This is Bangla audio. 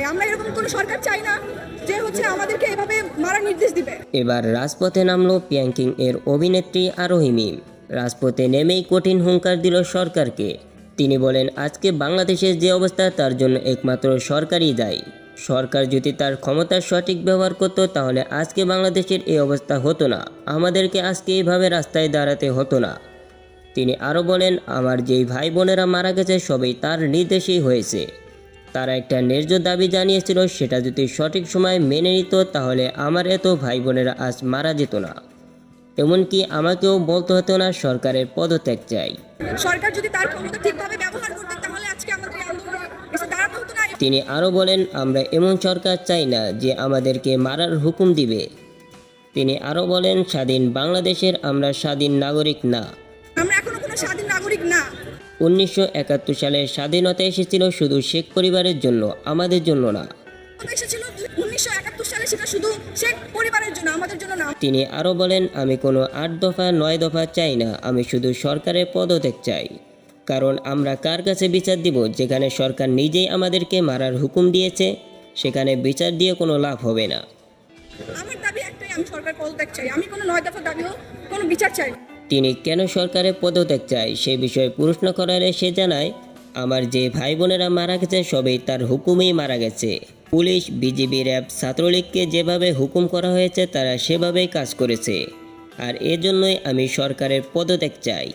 চাই আমরা এরকম সরকার চাই না যে হচ্ছে আমাদেরকে এভাবে মারার নির্দেশ দিবে। এবার রাজপথে নামলো পিয়াংকিং এর অভিনেত্রী আরোহী মিম। রাজপথে নেমেই কঠিন হুঙ্কার দিল সরকারকে। তিনি বলেন, আজকে বাংলাদেশের যে অবস্থা, তার জন্য একমাত্র সরকারই দায়ী। সরকার যদি তার ক্ষমতার সঠিক ব্যবহার করত, তাহলে আজকে বাংলাদেশের এই অবস্থা হতো না। আমাদেরকে আজকে এইভাবে রাস্তায় দাঁড়াতে হতো না। তিনি আরও বলেন, আমার যেই ভাই বোনেরা মারা গেছে, সবই তার নির্দেশেই হয়েছে। তারা একটা ন্যায্য দাবি জানিয়েছিল সেটা যদি সঠিক সময় মেনে নিত তাহলে আমার এত ভাই বোনেরা আজ মারা যেত না। এমনকি আমাকেও বলতে হতো না সরকারের পদত্যাগ চাই। সরকার যদি তার ক্ষমতা ঠিকভাবে ব্যবহার করতে তাহলে আজকে আমাদের তিনি আরও বলেন আমরা এমন সরকার চাই না যে আমাদেরকে মারার হুকুম দিবে। তিনি আরও বলেন স্বাধীন বাংলাদেশের আমরা স্বাধীন নাগরিক না। কোনো স্বাধীন নাগরিক না। উনিশশো একাত্তর সালে স্বাধীনতা এসেছিল শুধু শেখ পরিবারের জন্য আমাদের জন্য না। এসেছিল উনিশশো একাত্তর সালে সেটা শুধু শেখ পরিবারের জন্য আমাদের জন্য না। তিনি আরও বলেন আমি কোনো আট দফা নয় দফা চাই না আমি শুধু সরকারের পদত্যাগ চাই। কারণ আমরা কার কাছে বিচার দিব? যেখানে সরকার নিজেই আমাদেরকে মারার হুকুম দিয়েছে সেখানে বিচার দিয়ে কোনো লাভ হবে না। আমার দাবি একটাই আমি সরকার পদত্যাগ চাই। আমি কোনো নয় দফা দাবি হোক কোনো বিচার চাই না। তিনি কেন সরকারের পদত্যাগ চায় সে বিষয়ে প্রশ্ন করার সে জানায়, আমার যে ভাই বোনেরা মারা গেছে, সবই তার হুকুমেই মারা গেছে। পুলিশ, বিজিবি র্যাব, ছাত্রলীগকে যেভাবে হুকুম করা হয়েছে, তারা সেভাবেই কাজ করেছে। আর এজন্যই আমি সরকারের পদত্যাগ চাই।